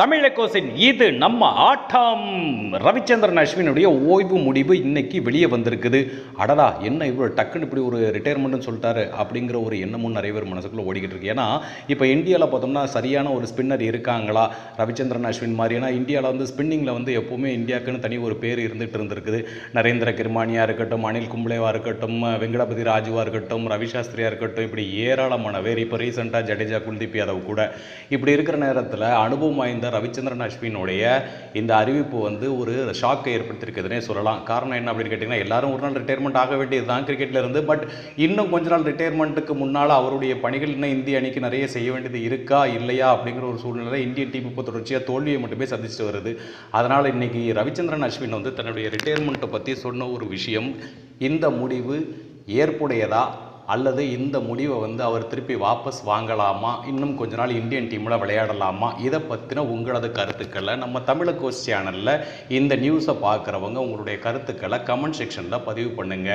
தமிழக்கோசின் இது நம்ம ஆட்டம். ரவிச்சந்திரன் அஸ்வினுடைய ஓய்வு முடிவு இன்னைக்கு வெளியே வந்திருக்குது. அடடா என்ன இவ்வளோ டக்குன்னு இப்படி ஒரு ரிட்டையர்மெண்ட்னு சொல்லிட்டாரு அப்படிங்கிற ஒரு எண்ணமும் நிறைய பேர் மனசுக்குள்ளே ஓடிக்கிட்டு இருக்கு. ஏன்னா இப்போ இந்தியாவில் பார்த்தோம்னா சரியான ஒரு ஸ்பின்னர் இருக்காங்களா? ரவிச்சந்திரன் அஸ்வின் மாதிரி. ஏன்னா இந்தியாவில் வந்து ஸ்பின்னிங்கில் வந்து எப்போவுமே இந்தியாவுக்குன்னு தனி ஒரு பேர் இருந்துகிட்டு இருந்திருக்குது. நரேந்திர கிருமானியாக இருக்கட்டும் அனில் கும்ப்ளேவா இருக்கட்டும் வெங்கடபதி ராஜுவாக இருக்கட்டும் ரவிசாஸ்திரியாக இருக்கட்டும் இப்படி ஏராளமான பேர். இப்போ ரீசெண்டாக ஜடேஜா குல்தீப் யாதவ் கூட இப்படி இருக்கிற நேரத்தில் அனுபவம் வாய்ந்த ரவிச்சந்திரன் அஸ்வினுடைய இந்த அறிவிப்பு வந்து ஒரு ஷாக்கை ஏற்படுத்தியிருக்குதுன்னே சொல்லலாம். காரணம் என்ன அப்படின்னு கேட்டிங்கன்னா எல்லாரும் ஒரு நாள் ரிட்டையர்மெண்ட் ஆக வேண்டியது தான் கிரிக்கெட்டில் இருந்து. பட் இன்னும் கொஞ்ச நாள் ரிட்டையர்மெண்ட்டுக்கு முன்னால் அவருடைய பணிகள் இன்னும் இந்திய அணிக்கு நிறைய செய்ய வேண்டியது இருக்கா இல்லையா அப்படிங்கிற ஒரு சூழ்நிலை இந்தியன் டீம் இப்போ தொடர்ச்சியாக தோல்வியை மட்டுமே சந்திச்சுட்டு வருது. அதனால் இன்னைக்கு ரவிச்சந்திரன் அஸ்வின் வந்து தன்னுடைய ரிட்டையர்மெண்ட்டை பற்றி சொன்ன ஒரு விஷயம் இந்த முடிவு ஏற்புடையதா அல்லது இந்த முடிவை வந்து அவர் திருப்பி வாபஸ் வாங்கலாமா? இன்னும் கொஞ்ச நாள் இந்தியன் டீமில் விளையாடலாமா? இதை பற்றின உங்களது கருத்துக்களை நம்ம தமிழக கோஸ் சேனலில் இந்த நியூஸை பார்க்குறவங்க உங்களுடைய கருத்துக்களை கமெண்ட் செக்ஷனில் பதிவு பண்ணுங்கள்